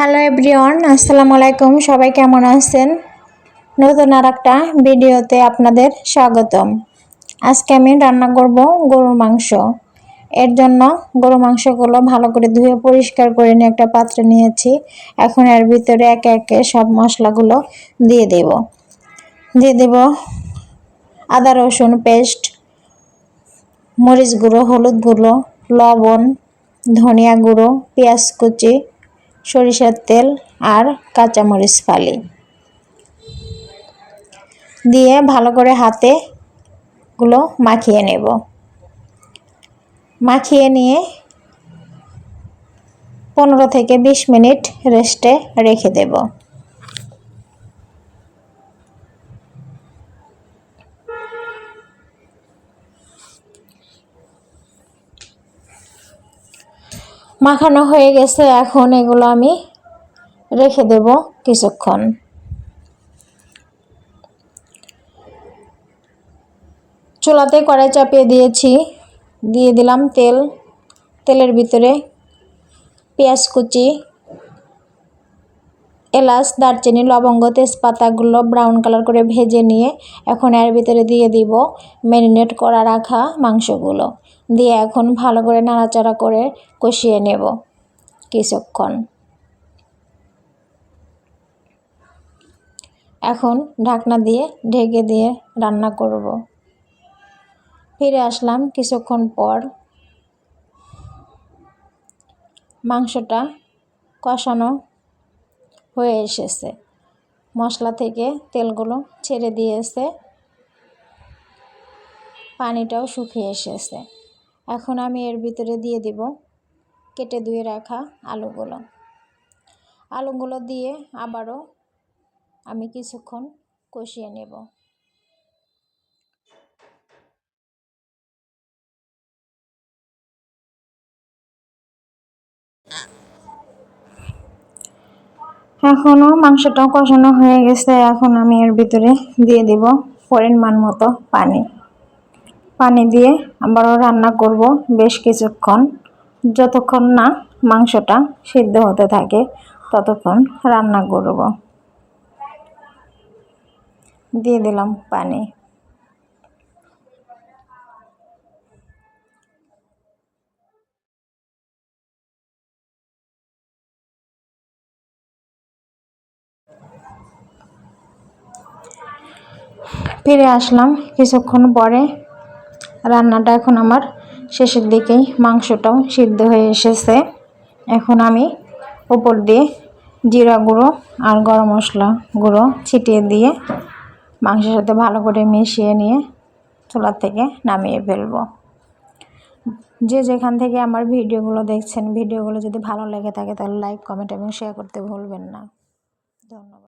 Hello everyone আসসালামু আলাইকুম সবাই কেমন আছেন? নতুন আর একটা ভিডিওতে আপনাদের স্বাগতম। আজকে আমি রান্না করব গরুর মাংস। এর জন্য গরু মাংসগুলো ভালো করে ধুয়ে পরিষ্কার করে নিয়ে একটা পাত্রে নিয়েছি। এখন এর ভিতরে একে একে সব মশলাগুলো দিয়ে দেব। দিয়ে দেব আদা, রসুন পেস্ট, মরিচ গুঁড়ো, হলুদ গুঁড়ো, লবণ, ধনিয়া গুঁড়ো, পেঁয়াজ কুচি সরিষার তেল আর কাঁচামরিচ ফালি। দিয়ে ভালো করে হাতে গুলো মাখিয়ে নেব। মাখিয়ে নিয়ে পনেরো থেকে বিশ মিনিট রেস্টে রেখে দেব। মাখানো হয়ে গেছে, এখন এগুলো আমি রেখে দেব কিছুক্ষণ। চুলাতে কড়াই চাপিয়ে দিয়েছি, দিয়ে দিলাম তেল, তেলের ভিতরে পেঁয়াজ কুচি, এলাচ, দারচিনি, লবঙ্গ, তেজপাতাগুলো ব্রাউন কালার করে ভেজে নিয়ে এখন এর ভিতরে দিয়ে দিব ম্যারিনেট করা রাখা মাংসগুলো। দিয়ে এখন ভালো করে নাড়াচাড়া করে কষিয়ে নেব কিছুক্ষণ। এখন ঢাকনা দিয়ে ঢেকে দিয়ে রান্না করব। ফিরে আসলাম কিছুক্ষণ পর। মাংসটা কষানো হয়ে এসেছে। মশলা থেকে তেলগুলো ছেড়ে দিয়েছে। পানিটাও শুকিয়ে এসেছে। এখন আমি এর ভিতরে দিয়ে দিব। কেটে ধুয়ে রাখা আলুগুলো। আলুগুলো দিয়ে আবারও আমি কিছুক্ষণ কষিয়ে নেব। এখনও মাংসটা কষানো হয়ে গেছে। এখন আমি এর ভিতরে দিয়ে দিব পরিমাণ মতো পানি। পানি দিয়ে আবারও রান্না করব বেশ কিছুক্ষণ। যতক্ষণ না মাংসটা সিদ্ধ হতে থাকে, ততক্ষণ রান্না করব। দিয়ে দিলাম পানি। ফিরে আসলাম কিছুক্ষণ পরে। রান্নাটা এখন আমার শেষের দিকেই, মাংসটাও সিদ্ধ হয়ে এসেছে। এখন আমি উপর দিয়ে জিরা গুঁড়ো আর গরম মশলা গুঁড়ো ছিটিয়ে দিয়ে মাংসের সাথে ভালো করে মিশিয়ে নিয়ে চুলার থেকে নামিয়ে ফেলব। যে যেখান থেকে আমার ভিডিওগুলো দেখছেন, ভিডিওগুলো যদি ভালো লেগে থাকে তাহলে লাইক কমেন্ট এবং শেয়ার করতে ভুলবেন না। ধন্যবাদ।